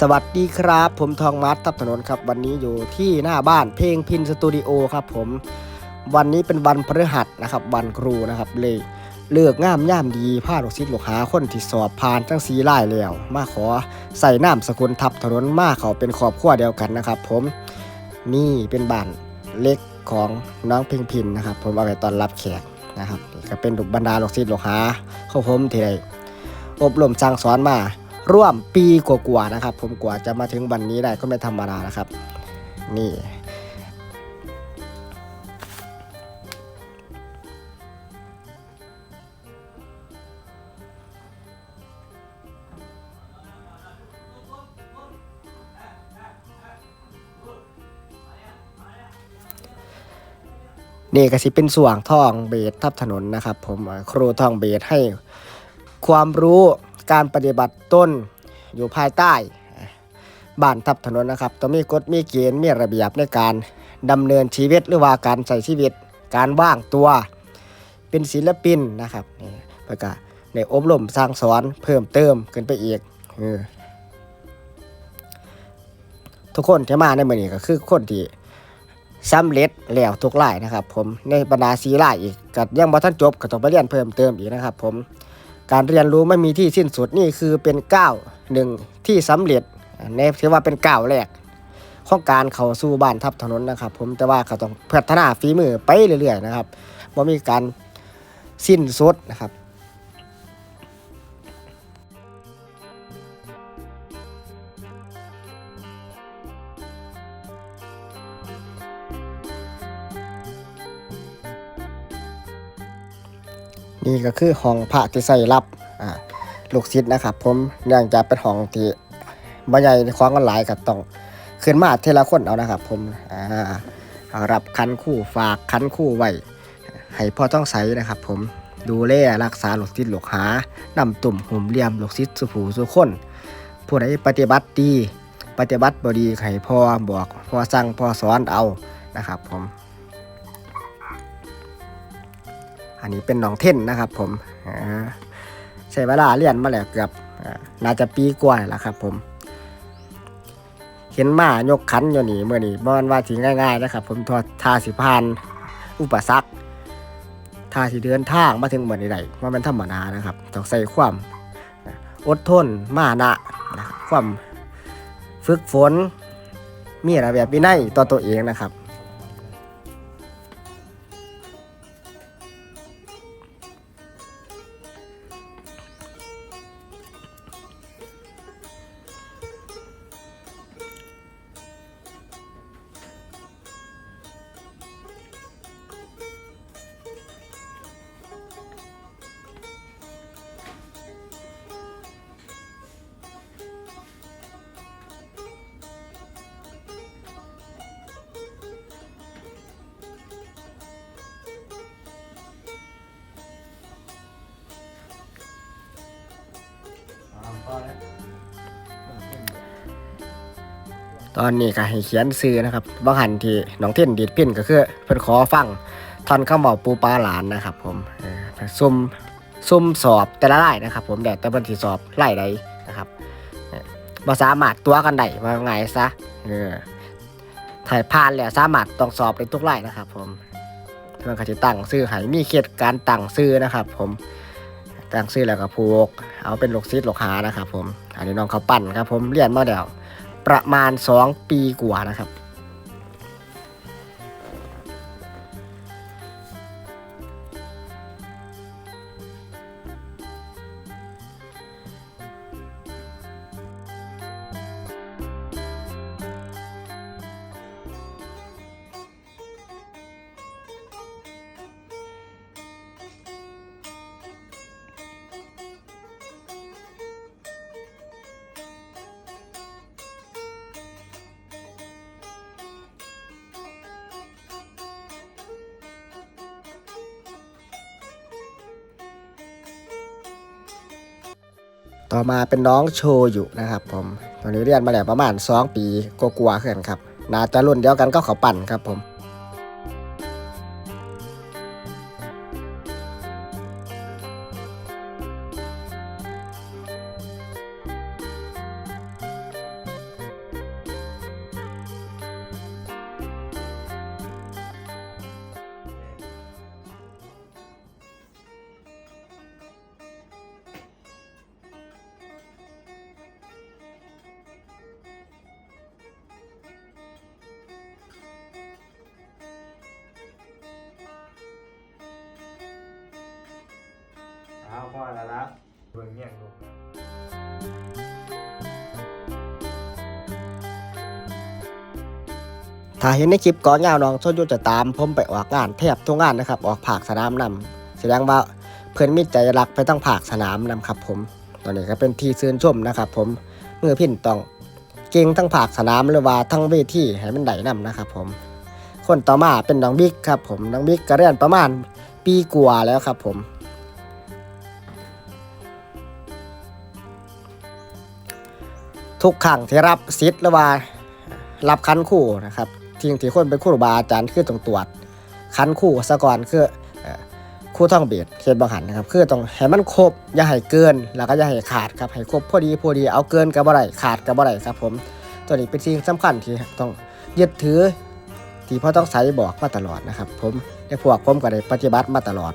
สวัสดีครับ ผมทองมัดทับถนนครับ วันนี้อยู่ที่หน้าบ้านเพลงพินสตูดิโอครับผมวันนี้เป็นวันพฤหัสนะครับวันครูนะครับเลยเลือกง่ามย่ามดีผ้าลูกศิษย์ลูกหาคนที่สอบผ่านทั้งสีไล่แล้ว มาขอใส่น้ำสกุลทับถนนมาเขาเป็นครอบครัวเดียวกันนะครับ ผมนี่เป็นบ้านเล็กของน้องเพลงพินนะครับ ผมเอาไปตอนรับแขกนะครับก็เป็นลูกบรรดาลูกศิษย์ลูกหาของผมที่ได้อบรมสั่งสอนมา ร่วมปีกว่าๆนะครับ ผมกว่าจะมาถึงวันนี้ได้ก็ไม่ธรรมดานะครับ นี่นี่ก็สิเป็นส่วงท่องเบสทับถนนนะครับ ผมครูท่องเบสให้ความรู้ การปฏิบัติต้นอยู่ภายใต้บ้านทับถนนนะครับต้องมีกฎมีเกณฑ์มีระเบียบในการดำเนินชีวิตหรือว่าการใช้ชีวิต การว่างตัวเป็นศิลปินนะครับนี่เพื่อก็ในอบรมสร้างสอนเพิ่มเติมขึ้นไปอีกทุกคนที่มาในมือนี้ก็คือคนที่สำเร็จแล้วทุกรายนะครับ ผมในบรรดาสีรายอีกก็ยังบ่ทันจบก็ต้องไปเรียนเพิ่มเติมอีกนะครับ ผม การเรียนรู้ไม่มีที่สิ้นสุดนี่คือเป็นก้าวหนึ่งที่สำเร็จในถือว่าเป็นก้าวแรกของการเข้าสู่บ้านทับถนนนะครับ ผมแต่ว่าเขาต้องพัฒนาฝีมือไปเรื่อยๆนะครับว่ามีการสิ้นสุดนะครับ นี่ก็คือห้องพระที่ใส่รับลูกศิษย์นะครับ ผมเนื่องจากเป็นห้องที่บ่ใหญ่คว้างกันหลายก็ต้องขึ้นมาเทละคนเอานะครับ ผมรับคันคู่ฝากคันคู่ไว้ให้พ่อต้องใส่นะครับ ผมดูแลรักษาลูกศิษย์ลูกหานำตุ่มหุ่มเลี่ยมลูกศิษย์สุผูสุคนผู้ใดปฏิบัติดี ปฏิบัติบดีให้พ่อบอกพ่อสั่งพ่อสอนเอานะครับผม อันนี้เป็นน้องเท่นนะครับ ผมอ่าใช้เวลาเรียนมาแล้วเกือบอ่าน่าจะปีกว่าแล้วครับ ผม เห็นมายกขันอยู่นี่เมื่อนี้บอนว่าถึงง่ายๆนะครับ ผมทอทาสิพานอุปสรรคทาสิเดินทางมาถึงเหมือนใดว่ามันธรรมดานะครับต้องใส่ความอดทนมานะนะครับความฝึกฝน มีระเบียบวินัยต่อตัวเองนะครับ ตอนนี้ก็ให้เขียนซื้อนะครับบางหันที่น้องเท่นดีดพินก็คือเพิ่นขอฟังท่อนคำบอกปูปลาหลานนะครับผมซุ่มซุ่มสอบแต่ละรายนะครับ ผมแต่แต่เพิ่นสิสอบไล่ใดนะครับเออบ่สามารถตัวกันได้ว่าไงซะเออถ่ายผ่านแล้วสามารถต้องสอบได้ทุกรายนะครับ ผมเพิ่นก็สิตั้งซื้อให้มีเขตการตั้งซื้อนะครับ ผม ตั้งซื้อแล้วก็ผูก เอาเป็นลูกซิดลูกหานะครับผม อันนี้น้องเขาปั่นครับผมเรียนมาแล้วประมาณ 2 ปีกว่านะครับ ต่อมาเป็นน้องโชยุนะครับผมตอนนี้เรียนมาแล้วประมาณ 2 ปีกลัวๆเขื่อนครับน่าจะรุ่นเดียวกันก็เขาปั่นครับผม เอาพ่อละละเบิ่งเงี้ยงลูกนะถ้าเห็นในคลิปก่อนยาวน้องชนยุทธจะตามผมไปออกงานแทบทุกงานนะครับ ออกผากสนามนำแสดงว่าเพื่อนมิตรใจรักไปต้องผากสนามนำครับ ผมตอนนี้ก็เป็นที่ชื่นชมนะครับ ผมมือพินต้องเก่งทั้งผากสนามหรือว่าทั้งเวทีให้มันได้นำนะครับ ผม คนต่อมาเป็นน้องบิ๊กครับ ผมน้องบิ๊กก็เรียนประมาณปีกว่าแล้วครับ ผม ทุกครั้งที่รับสิทหรือว่ารับคันคู่นะครับทิ้งที่คนเป็นครูบาอาจารย์คือต้องตรวจคันคู่ซะก่อนคือคู่ท่องเบียดเขตบางหันนะครับคือต้องให้มันครบอย่าให้เกิน แล้วก็อย่าให้ขาดครับให้ครบพอดีพอดีเอาเกินกับบ่ได้ขาดกับบ่ได้ครับผมตัวนี้เป็นสิ่งสำคัญที่ต้องยึดถือที่พ่อต้องใส่บอกมาตลอดนะครับ ผมได้พวกผมก็ได้ปฏิบัติมาตลอด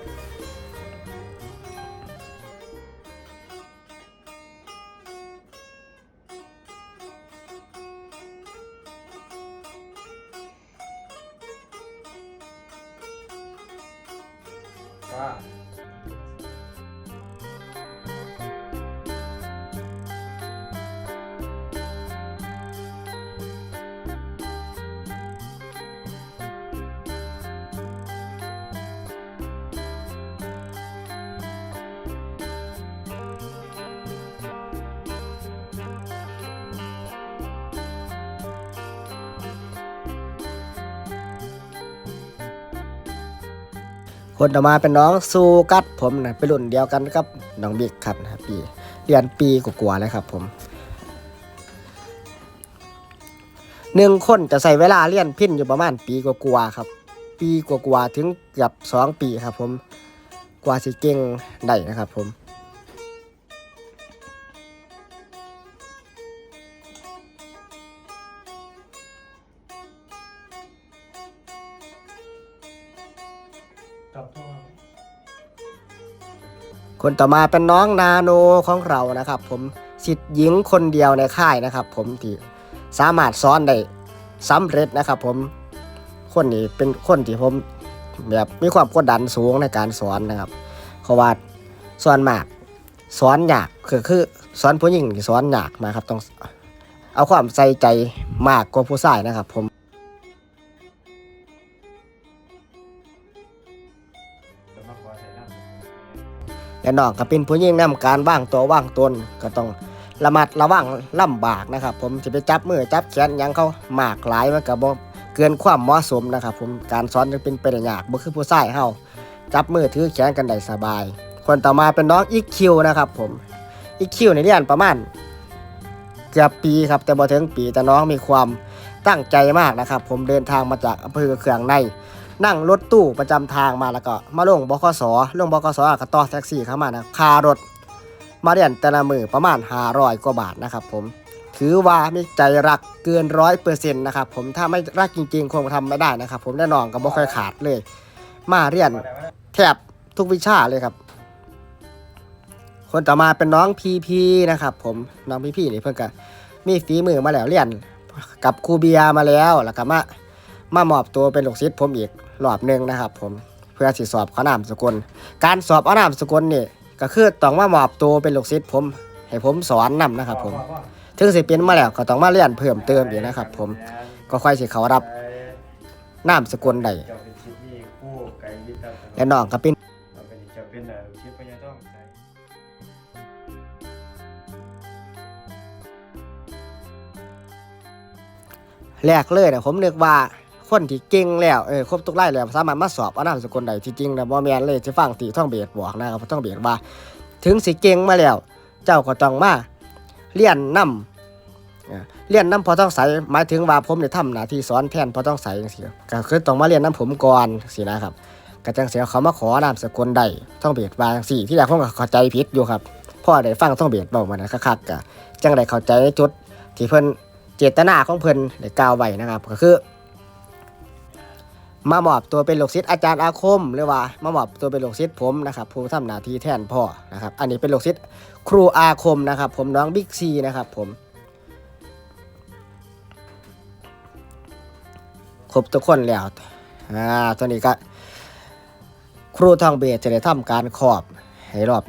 คนต่อมาเป็นน้องซูกัดผมนะเป็นรุ่นเดียวกันกับน้องบิ๊กครับนะปีเรียนปีกว่าๆเลยครับผมหนึ่งคนจะใส่เวลาเรียนพินอยู่ประมาณปีกว่าๆครับ ปีกว่าๆถึงเกือบสองปีครับผมกว่าสิเก่งได้นะครับผม ตอบโต้คนต่อมาเป็นน้องนาโนของเรานะครับ ผมสิทธิ์หญิงคนเดียวในค่ายนะครับ ผมที่สามารถสอนได้สำเร็จนะครับ ผมคนนี้เป็นคนที่ผมแบบมีความกดดันสูงในการสอนนะครับเพราะว่าสอนมากสอนยากคือคือสอนผู้หญิงที่สอนยากนะครับต้องเอาความใส่ใจมากกว่าผู้ชายนะครับ ผม และน้องก็เป็นผู้หญิงนำการว่างตัวว่างตนก็ต้องระมัดระวังลำบากนะครับ ผมจะไปจับมือจับแขนยังเขามากหลายมันก็บ่เกินความเหมาะสมนะครับ ผมการสอนจะเป็นไปได้ยากบ่คือผู้ชายเฮาจับมือถือแขนกันได้สบาย คนต่อมาเป็นน้องอีคิวนะครับผมอีคิวในเรียนประมาณเกือบปีครับแต่บ่ถึงปีแต่น้องมีความตั้งใจมากนะครับ ผมเดินทางมาจากอำเภอเขืองใน นั่งรถตู้ประจำทางมาแล้วก็ มาลงบคสลงบคสก็ต่อแท็กซี่เข้ามานะคารถ มาเรียนแต่ละมือประมาณ500กว่าบาทนะครับผมถือว่ามีใจรักเกินร้อยเปอร์เซ็นต์นะครับผมถ้าไม่รักจริงๆ คงทำไม่ได้นะครับ ผมแน่นอนก็บ่ค่อยขาดเลย มาเรียนแทบทุกวิชาเลยครับ คนต่อมาเป็นน้องพีพีนะครับ ผมน้องพีพีนี่เพิ่งก็มีฝีมือมาแล้วเรียนกับครูเบียมาแล้วแล้วก็มา มามอบตัวเป็นลูกศิษย์ผมอีก รอบหนึ่งนะครับผมเพื่อสิสอบข้อนามสกุล การสอบเอานามสกุลนี่ก็คือต้องมามอบตัวเป็นลูกศิษย์ผม ให้ผมสอนนำนะครับผมถึงสิเป็นมาแล้วก็ต้องมาเรียนเพิ่มเติมอีกนะครับผมก็ค่อยสิเขารับนามสกุลได้เจ้าเป็นชิปนี่คู่ไก่ยิบครับและน้องก็เป็นต่อไปนี้จะเป็นเอ่อชิปพญาต้องใส่แรกเลยนะผมนึกว่า คนที่เก่งแล้วเออครบทุกไล่แล้วสามารถมาสอบอานามสกุลได้ที่จริงนะบ่แม่นเลยที่ฟังที่ท่องเบียดบอกนะครับท่องเบียดว่า ถึงสิเก่งมาแล้ว เจ้าก็ต้องมาเรียนนำเอ่อเรียนน้ำพอต้องใสหมายถึงว่าผมได้ทำหน้าที่สอนแทนพอต้องใสจังซี่ก็คือต้องมาเรียนนํผมก่อนสินะครับก็จังเสียเขามาขอนามสกุลได้ท่องเบียดว่าจังซี่ที่แรกผมก็เข้าใจผิดอยู่ครับพ่อได้ฟังท่องเบียดบอกมานะคักๆก็จังได้เข้าใจจุดที่เพิ่นเจตนาของเพิ่นได้กล่าวไว้นะครับ ก็คือ มามอบตัวเป็นลูกศิษย์อาจารย์อาคม หรือว่ามามอบตัวเป็นลูกศิษย์ผมนะครับผู้ทำหน้าที่แทนพ่อนะครับ อันนี้เป็นลูกศิษย์ครูอาคมนะครับ ผมน้องบิ๊กซีนะครับ ผมครบทุกคนแล้วอ่าตัวนี้ก็ครูทองเบสจะได้ทำการขอบให้รอบ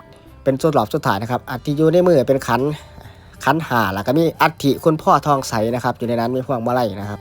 เป็นส่วนหลอบสุดท้ายนะครับอัฐิอยู่ในมือเป็นขันขันหาแล้วก็มีอัฐิคุณพ่อทองใสนะครับ อยู่ในนั้นมีพวงมาลัยนะครับ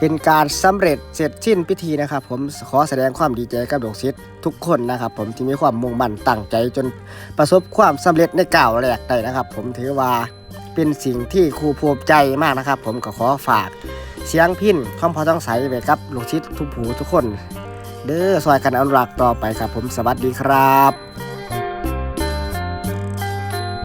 เป็นการสำเร็จเสร็จสิ้นพิธีนะครับผมขอแสดงความดีใจกับดวงศิษย์ทุกคนนะครับผมที่มีความมุ่งมั่นตั้งใจจนประสบความสำเร็จในก้าวแรกได้นะครับ ผมถือว่าเป็นสิ่งที่ครูภูมิใจมากนะครับ ผมก็ขอฝาก เสียงพินคอมพอต้องใสไปครับลูกศิษย์ทุกผู้ทุกคน เด้อซอยกันอนุรักษ์ต่อไปครับ ผมสวัสดีครับ